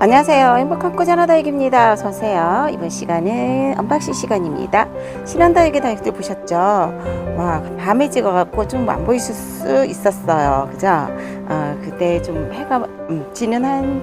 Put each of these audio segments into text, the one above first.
안녕하세요. 행복한 꾸준하다육입니다. 어서오세요. 이번 시간은 언박싱 시간입니다. 신한다육의 다육들 보셨죠? 와, 밤에 찍어갖고 좀 안 보이실 수 있었어요. 그죠? 어, 그때 좀 해가, 음, 지는 한,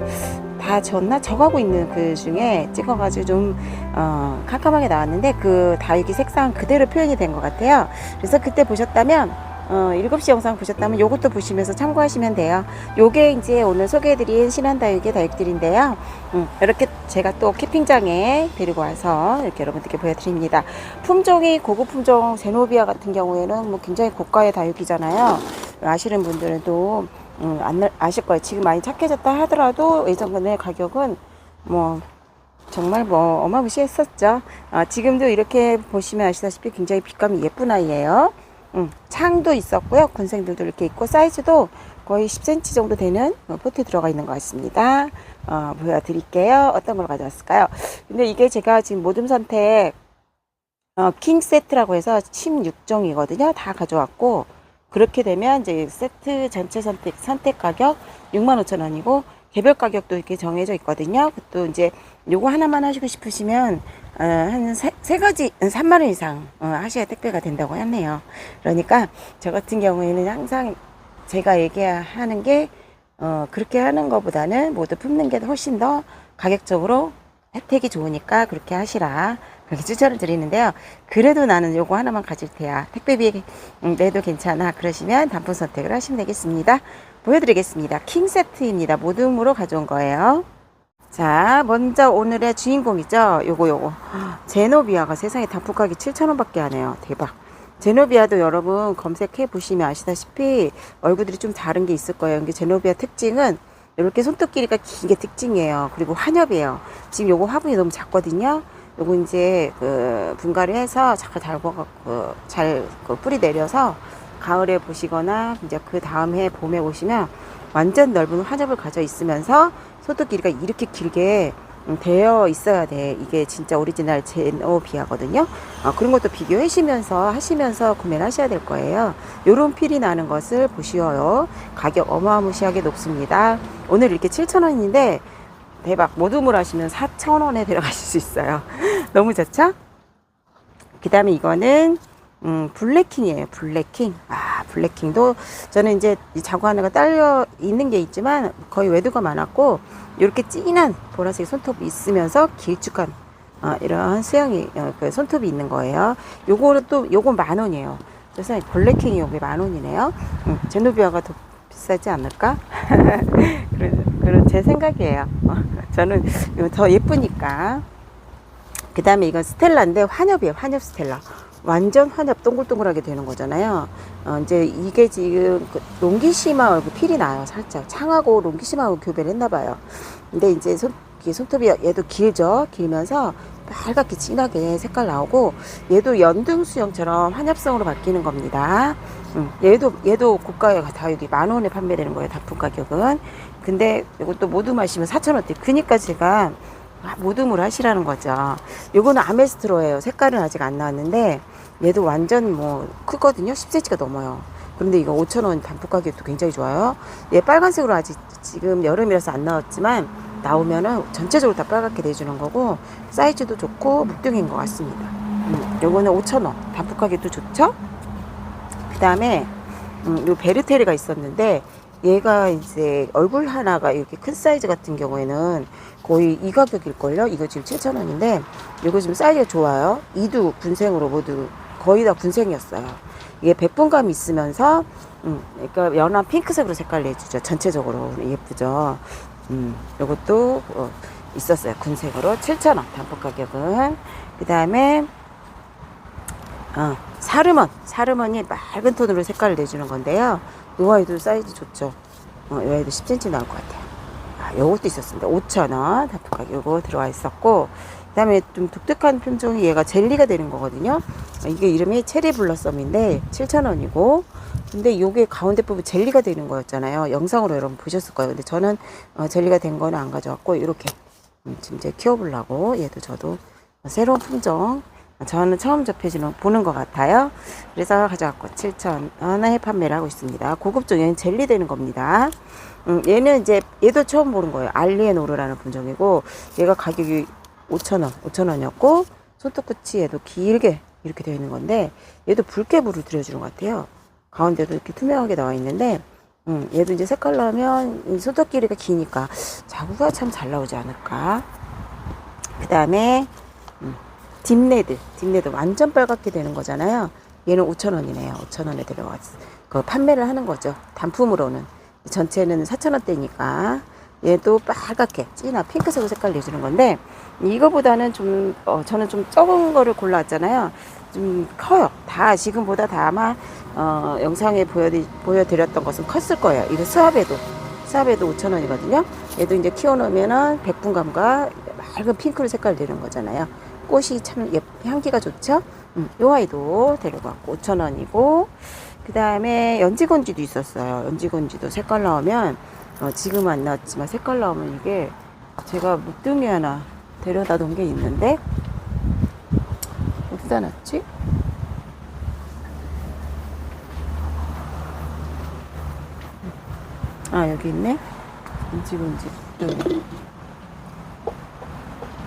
다 졌나? 져가고 있는 그 중에 찍어가지고 좀, 어, 캄캄하게 나왔는데 그 다육이 색상 그대로 표현이 된 것 같아요. 그래서 그때 보셨다면 어, 7시 영상 보셨다면 요것도 보시면서 참고하시면 돼요. 요게 이제 오늘 소개해드린 신한다육의 다육들인데요. 음, 이렇게 제가 또 캠핑장에 데리고 와서 이렇게 여러분들께 보여드립니다. 품종이 고급 품종 제노비아 같은 경우에는 뭐 굉장히 고가의 다육이잖아요. 아시는 분들은 또 음, 안, 아실 거예요. 지금 많이 착해졌다 하더라도 예전의 가격은 뭐 정말 뭐 어마무시했었죠. 어, 지금도 이렇게 보시면 아시다시피 굉장히 빛감이 예쁜 아이예요. 음, 창도 있었고요. 군생들도 이렇게 있고 사이즈도 거의 10cm 정도 되는 어, 포트 들어가 있는 것 같습니다. 어, 보여드릴게요. 어떤 걸 가져왔을까요? 근데 이게 제가 지금 모둠 선택 어, 킹 세트라고 해서 16종이거든요. 다 가져왔고 그렇게 되면 이제 세트 전체 선택 선택 가격 65,000원이고 개별 가격도 이렇게 정해져 있거든요. 또 이제 요거 하나만 하시고 싶으시면 어, 한세 가지 3만 원 이상 어, 하셔야 택배가 된다고 하네요. 그러니까 저 같은 경우에는 항상 제가 얘기하는 게 어, 그렇게 하는 것보다는 모두 품는 게 훨씬 더 가격적으로 혜택이 좋으니까 그렇게 하시라. 그렇게 추천을 드리는데요. 그래도 나는 요거 하나만 가질 테야. 택배비 음, 내도 괜찮아. 그러시면 단품 선택을 하시면 되겠습니다. 보여드리겠습니다. 킹 세트입니다. 모둠으로 가져온 거예요. 자, 먼저 오늘의 주인공이죠. 요거 요거. 제노비아가 세상에 단품 가격 7,000원 밖에 안 해요. 대박. 제노비아도 여러분 검색해 보시면 아시다시피 얼굴들이 좀 다른 게 있을 거예요. 이게 제노비아 특징은 이렇게 손톱 길이가 긴 게 특징이에요. 그리고 환엽이에요. 지금 요거 화분이 너무 작거든요. 요거 이제 그 분갈이 해서 잠깐 달궈 갖고 잘 그 뿌리 내려서 가을에 보시거나 이제 그 다음 해 봄에 보시면 완전 넓은 환엽을 가져 있으면서 손톱 길이가 이렇게 길게 음, 되어 있어야 돼. 이게 진짜 오리지널 제노비아거든요. 어, 그런 것도 비교하시면서 하시면서 구매를 하셔야 될 거예요. 요런 필이 나는 것을 보시어요. 가격 어마무시하게 높습니다. 오늘 이렇게 7,000원인데 대박 모둠을 하시면 4,000원에 들어가실 수 있어요. 너무 좋죠? 그 다음에 이거는 음, 블랙킹이에요. 블랙킹. 아, 블랙킹도 저는 이제 이 자구 하나가 딸려 있는 게 있지만 거의 외두가 많았고 이렇게 진한 보라색 손톱이 있으면서 길쭉한 어, 이런 수영이 어, 그 손톱이 있는 거예요. 요거는 또 요건 만 원이에요. 그래서 블랙킹이 요게 만 원이네요. 음, 제노비아가 더 비싸지 않을까? 그런, 그런 제 생각이에요. 어, 저는 더 예쁘니까. 그 다음에 이건 스텔라인데 환엽이에요. 환엽 스텔라. 완전 환엽 동글동글하게 되는 거잖아요. 어, 이제 이게 지금 그 롱기시마 얼굴 필이 나요. 살짝 창하고 롱기시마하고 교배를 했나 봐요. 근데 이제 손, 이 손톱이 얘도 길죠. 길면서 빨갛게 진하게 색깔 나오고 얘도 연등 수영처럼 환엽성으로 바뀌는 겁니다. 음, 얘도 얘도 고가의 다육이 만 원에 판매되는 거예요. 단품 가격은. 근데 이것도 모두 마시면 4천 원대. 그니까 제가 아, 모둠을 하시라는 거죠. 요거는 아메스트로예요. 색깔은 아직 안 나왔는데 얘도 완전 뭐 크거든요. 10cm가 넘어요. 그런데 이거 5,000원 단품 가격도 굉장히 좋아요. 얘 빨간색으로 아직 지금 여름이라서 안 나왔지만 나오면은 전체적으로 다 빨갛게 내주는 거고 사이즈도 좋고 묵등인 것 같습니다. 음, 요거는 5,000원. 단품 가격도 좋죠? 그 다음에 음, 요 베르테리가 있었는데 얘가 이제 얼굴 하나가 이렇게 큰 사이즈 같은 경우에는 거의 이 가격일걸요? 이거 지금 7,000원인데 이거 지금 사이즈가 좋아요. 이두 군생으로 모두 거의 다 군생이었어요. 이게 백분감이 있으면서 음, 그러니까 연한 핑크색으로 색깔 내주죠. 전체적으로 예쁘죠. 음, 이것도 어, 있었어요. 군색으로 7,000원 단품 가격은. 그 다음에 어, 사르먼. 사르먼이 맑은 톤으로 색깔을 내주는 건데요. 이 아이도 사이즈 좋죠. 어, 이 아이도 10cm 나올 것 같아요. 아, 요것도 있었습니다. 5,000원 단품 가격 요거 들어와 있었고 그 다음에 좀 독특한 품종이 얘가 젤리가 되는 거거든요. 어, 이게 이름이 체리 블러썸인데 7,000원이고 근데 요게 가운데 부분 젤리가 되는 거였잖아요. 영상으로 여러분 보셨을 거예요. 근데 저는 어, 젤리가 된 거는 안 가져왔고 이렇게 음, 지금 이제 키워보려고 얘도 저도 새로운 품종 저는 처음 접해주는 보는 것 같아요. 그래서 가져왔고 7,000원에 판매를 하고 있습니다. 고급종 얘는 젤리 되는 겁니다. 음, 얘는 이제 얘도 처음 보는 거예요. 알리에노르라는 품종이고 얘가 가격이 5,000원, 5,000원이었고 손톱 끝이 얘도 길게 이렇게 되어 있는 건데 얘도 붉게 불을 들여주는 것 같아요. 가운데도 이렇게 투명하게 나와 있는데 음, 얘도 이제 색깔 나면 이 손톱 길이가 기니까 자구가 참 잘 나오지 않을까. 그 다음에 음, 딥레드, 딥레드 완전 빨갛게 되는 거잖아요. 얘는 5,000원이네요. 5,000원에 들어갔어. 그 판매를 하는 거죠. 단품으로는. 전체는 4,000원대니까. 얘도 빨갛게, 진한 핑크색 색깔 내주는 건데, 이거보다는 좀, 어, 저는 좀 적은 거를 골라왔잖아요. 좀 커요. 다, 지금보다 다 아마, 어, 영상에 보여드, 보여드렸던 것은 컸을 거예요. 이거 수압에도. 수압에도 5,000원이거든요. 얘도 이제 키워놓으면은 백분감과 맑은 핑크로 색깔 내는 거잖아요. 꽃이 참 예, 향기가 좋죠? 음, 요 아이도 데려갔고 5,000원이고 그 다음에 연지건지도 있었어요. 연지건지도 색깔 나오면 어, 지금 안 나왔지만 색깔 나오면 이게 제가 묵둥이 하나 데려다 놓은 게 있는데 어디다 놨지? 아 여기 있네. 연지건지 여기.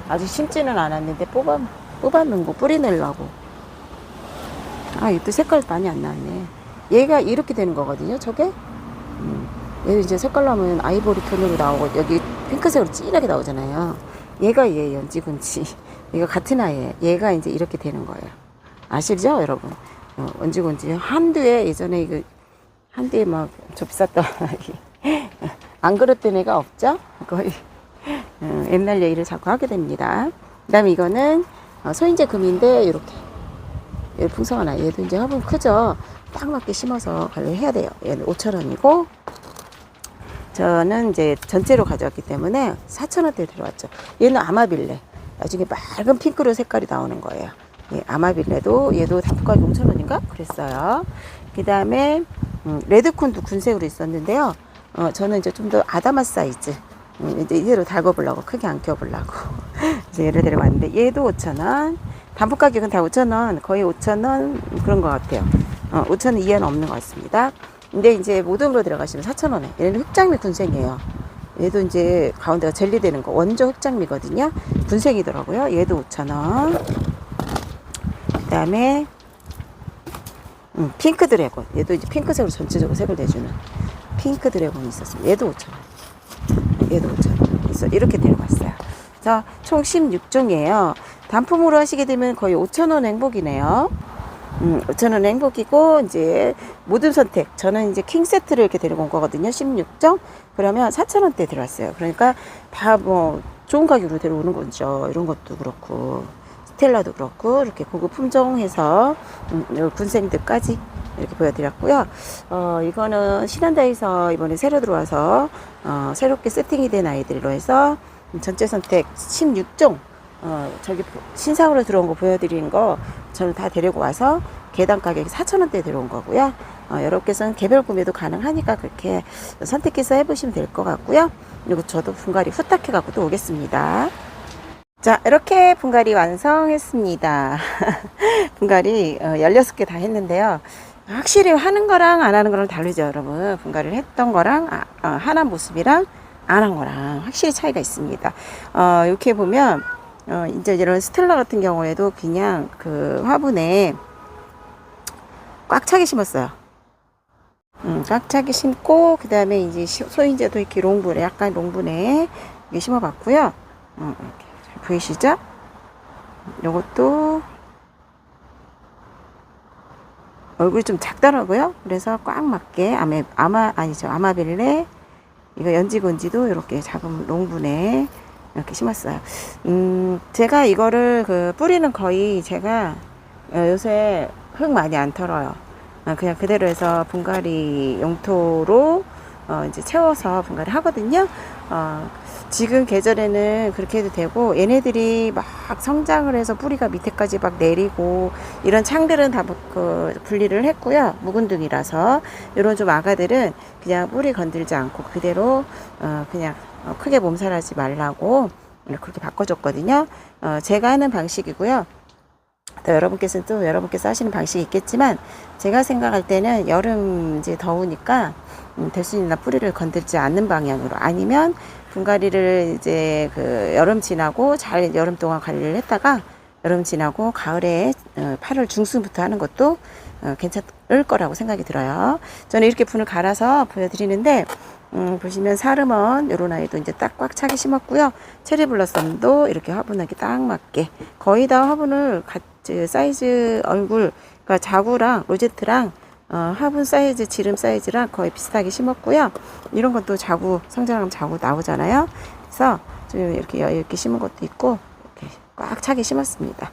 아직 심지는 않았는데 뽑아 뽑아놓은 거 뿌리 내려고. 아, 이또 색깔 많이 안 나왔네. 얘가 이렇게 되는 거거든요, 저게. 음, 얘 이제 색깔 나면 아이보리 톤으로 나오고, 여기 핑크색으로 진하게 나오잖아요. 얘가 얘 연지군지. 얘가 같은 아이예요. 얘가 이제 이렇게 되는 거예요. 아시죠, 여러분? 어, 연지군지. 한두에 예전에 이거, 한두에 막 접쌌던. 안 그랬던 애가 없죠? 거의. 어, 옛날 얘기를 자꾸 하게 됩니다. 그 다음에 이거는 어, 소인제 금인데, 이렇게. 얘 풍성한 아이. 얘도 이제 화분 크죠? 딱 맞게 심어서 관리해야 돼요. 얘는 5,000원이고, 저는 이제 전체로 가져왔기 때문에 4,000원대 들어왔죠. 얘는 아마빌레. 나중에 맑은 핑크로 색깔이 나오는 거예요. 예, 아마빌레도 얘도 단가가 5,000원인가? 그랬어요. 그 다음에, 음, 레드콘도 군색으로 있었는데요. 어, 저는 이제 좀 더 아다마 사이즈. 음, 이제 이대로 달궈보려고, 크게 안 키워보려고. 이제 얘를 데려왔는데, 얘도 5,000원. 단품 가격은 다 5,000원, 거의 5,000원 그런 것 같아요. 어, 5,000원 이하는 없는 것 같습니다. 근데 이제 모듬으로 들어가시면 4,000원에. 얘는 흑장미 군생이에요. 얘도 이제 가운데가 젤리 되는 거. 원조 흑장미거든요. 군생이더라고요. 얘도 5,000원. 그 다음에, 음, 핑크 드래곤. 얘도 이제 핑크색으로 전체적으로 색을 내주는 핑크 드래곤이 있었습니다. 얘도 5,000원. 얘도 5,000원. 그래서 이렇게 데려갔어요. 자, 총 16종이에요. 단품으로 하시게 되면 거의 5,000원 행복이네요. 음, 5,000원 행복이고, 이제, 모든 선택. 저는 이제 킹 세트를 이렇게 데리고 온 거거든요. 16점? 그러면 4,000원대 들어왔어요. 그러니까 다 뭐, 좋은 가격으로 데려오는 거죠. 이런 것도 그렇고, 스텔라도 그렇고, 이렇게 고급 품종해서, 음, 요 군생들까지 이렇게 보여드렸고요. 어, 이거는 신한다에서 이번에 새로 들어와서, 어, 새롭게 세팅이 된 아이들로 해서, 전체 선택 16종, 어, 저기 신상으로 들어온 거 보여드린 거 저는 다 데리고 와서 개당 가격이 4,000원대 들어온 거고요. 어, 여러분께서는 개별 구매도 가능하니까 그렇게 선택해서 해보시면 될 것 같고요. 그리고 저도 분갈이 후딱 해 갖고 또 오겠습니다. 자, 이렇게 분갈이 완성했습니다. 분갈이 어, 16개 다 했는데요. 확실히 하는 거랑 안 하는 거랑 다르죠, 여러분. 분갈이를 했던 거랑 아, 어, 하는 모습이랑 안 한 거랑 확실히 차이가 있습니다. 어, 이렇게 보면 어, 이제 이런 스텔라 같은 경우에도 그냥 그 화분에 꽉 차게 심었어요. 음, 꽉 차게 심고, 그 다음에 이제 시- 소인제도 이렇게 롱분에, 약간 롱분에 심어봤고요. 음, 보이시죠? 요것도 얼굴이 좀 작더라고요. 그래서 꽉 맞게 아마, 아마 아니죠. 아마빌레 이거 연지건지도 이렇게 작은 롱분에 이렇게 심었어요. 음, 제가 이거를 그 뿌리는 거의 제가 어, 요새 흙 많이 안 털어요. 어, 그냥 그대로 해서 분갈이 용토로 어, 이제 채워서 분갈이 하거든요. 어, 지금 계절에는 그렇게 해도 되고 얘네들이 막 성장을 해서 뿌리가 밑에까지 막 내리고 이런 창들은 다 그 분리를 했고요. 묵은둥이라서 이런 좀 아가들은 그냥 뿌리 건들지 않고 그대로 어, 그냥 어, 크게 몸살하지 말라고 그렇게 바꿔줬거든요. 어, 제가 하는 방식이고요. 또 여러분께서는 또 여러분께서 하시는 방식이 있겠지만 제가 생각할 때는 여름 이제 더우니까 음, 될수 있는 뿌리를 건들지 않는 방향으로 아니면 분갈이를 이제 그 여름 지나고 잘 여름 동안 관리를 했다가 여름 지나고 가을에 어, 8월 중순부터 하는 것도 어, 괜찮을 거라고 생각이 들어요. 저는 이렇게 분을 갈아서 보여드리는데 음, 보시면 사르먼 요런 아이도 이제 딱 꽉 차게 심었고요. 체리 블러썸도 이렇게 화분하게 딱 맞게 거의 다 화분을 같이 사이즈 얼굴 그러니까 자구랑 로제트랑 어, 화분 사이즈 지름 사이즈랑 거의 비슷하게 심었고요. 이런 것도 자구 성장하면 자구 나오잖아요. 그래서 좀 이렇게 있게 심은 것도 있고 이렇게 꽉 차게 심었습니다.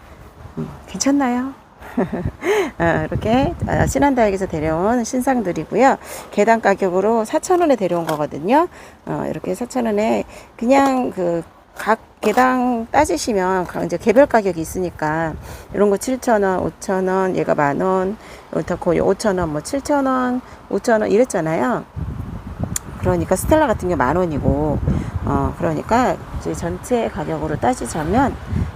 음, 괜찮나요? 어, 이렇게 어, 신한다육에서 데려온 신상들이고요. 개당 가격으로 4,000원에 데려온 거거든요. 어, 이렇게 4,000원에 그냥 그 각 개당 따지시면 가- 이제 개별 가격이 있으니까 이런 거 7,000원, 5,000원, 얘가 만 원, 더 거의 5,000원, 뭐 7,000원, 5,000원 이랬잖아요. 그러니까 스텔라 같은 게 만 원이고, 어, 그러니까 이제 전체 가격으로 따지자면,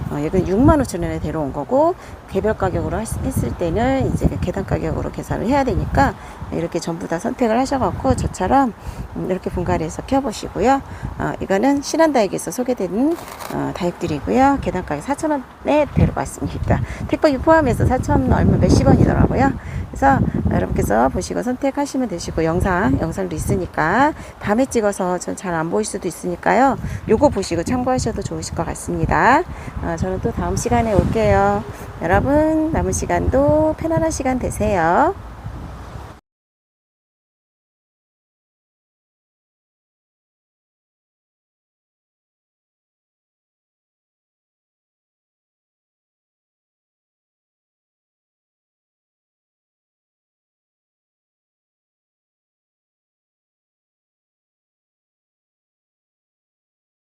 어, 이건 6만 5천 원에 데려온 거고, 개별 가격으로 했- 했을 때는 이제 그 계단 가격으로 계산을 해야 되니까, 이렇게 전부 다 선택을 하셔갖고, 저처럼 음, 이렇게 분갈이해서 켜보시고요. 어, 이거는 신한다육에서 소개된 어, 다육들이고요. 계단 가격 4천 원에 데려왔습니다. 택배비 포함해서 4천 얼마 몇십 원이더라고요. 그래서 여러분께서 보시고 선택하시면 되시고 영상 영상도 있으니까 밤에 찍어서 잘안 보일 수도 있으니까요. 요거 보시고 참고하셔도 좋으실 것 같습니다. 어, 저는 또 다음 시간에 올게요. 여러분 남은 시간도 편안한 시간 되세요.